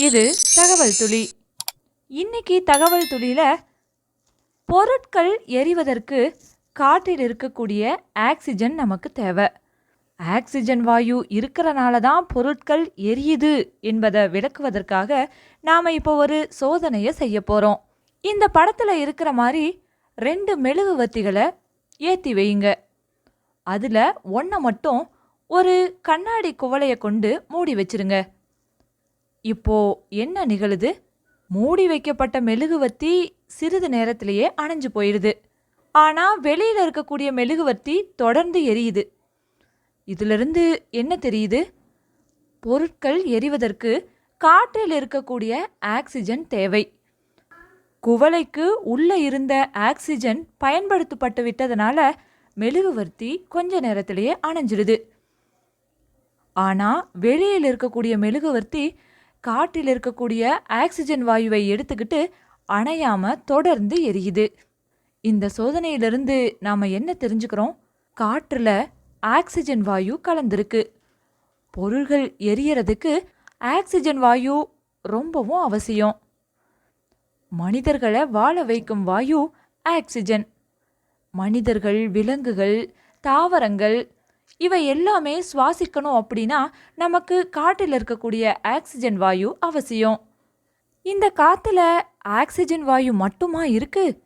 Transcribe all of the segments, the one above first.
இது தகவல் துளி. இன்னைக்கு தகவல் துளியில் பொருட்கள் எரிவதற்கு காற்றில் இருக்கக்கூடிய ஆக்சிஜன் நமக்கு தேவை. ஆக்சிஜன் வாயு இருக்கிறனால தான் பொருட்கள் எரியுது என்பதை விளக்குவதற்காக நாம் இப்போ ஒரு சோதனையை செய்ய போகிறோம் இந்த படத்தில் இருக்கிற மாதிரி ரெண்டு மெழுகுவத்திகளை ஏற்றி வையுங்க. அதில் ஒன்றை மட்டும் ஒரு கண்ணாடி குவளையை கொண்டு மூடி வச்சிருங்க. இப்போ என்ன நிகழுது? மூடி வைக்கப்பட்ட மெழுகுவர்த்தி சிறிது நேரத்திலேயே அணைஞ்சு போயிடுது. ஆனால் வெளியில் இருக்கக்கூடிய மெழுகுவர்த்தி தொடர்ந்து எரியுது. இதிலிருந்து என்ன தெரியுது? பொருட்கள் எரிவதற்கு காற்றில் இருக்கக்கூடிய ஆக்சிஜன் தேவை. குவளைக்கு உள்ளே இருந்த ஆக்சிஜன் பயன்படுத்தப்பட்டு விட்டதனால மெழுகுவர்த்தி கொஞ்ச நேரத்திலேயே அணைஞ்சிடுது. ஆனால் வெளியில் இருக்கக்கூடிய மெழுகுவர்த்தி காற்றில் இருக்கக்கூடிய ஆக்சிஜன் வாயுவை எடுத்துக்கிட்டு அணையாம தொடர்ந்து எரியுது. இந்த சோதனையிலிருந்து நாம் என்ன தெரிஞ்சுக்கிறோம்? காற்றில் ஆக்சிஜன் வாயு கலந்திருக்கு. பொருள்கள் எரியறதுக்கு ஆக்சிஜன் வாயு ரொம்பவும் அவசியம். மனிதர்களை வாழ வைக்கும் வாயு ஆக்சிஜன். மனிதர்கள் விலங்குகள் தாவரங்கள் இவை எல்லாமே சுவாசிக்கணும் அப்படின்னா நமக்கு காற்றில் இருக்கக்கூடிய ஆக்சிஜன் வாயு அவசியம். இந்த காற்றுல ஆக்சிஜன் வாயு மட்டுமா இருக்கு?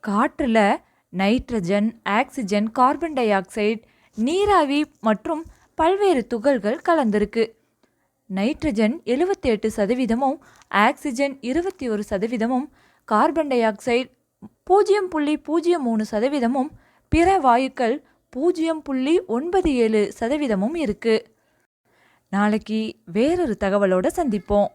காற்றில் nitrogen oxygen carbon dioxide நீராவி மற்றும் பல்வேறு துகள்கள் கலந்திருக்கு. நைட்ரஜன் எழுபத்தி எட்டு சதவீதமும் ஆக்சிஜன் இருபத்தி ஒரு சதவீதமும் கார்பன் டை ஆக்சைடு பூஜ்ஜியம் புள்ளி பூஜ்ஜியம் மூணு சதவீதமும் பிற வாயுக்கள் பூஜ்ஜியம் புள்ளி ஒன்பது ஏழு சதவீதமும் இருக்கு. நாளைக்கு வேறொரு தகவலோட சந்திப்போம்.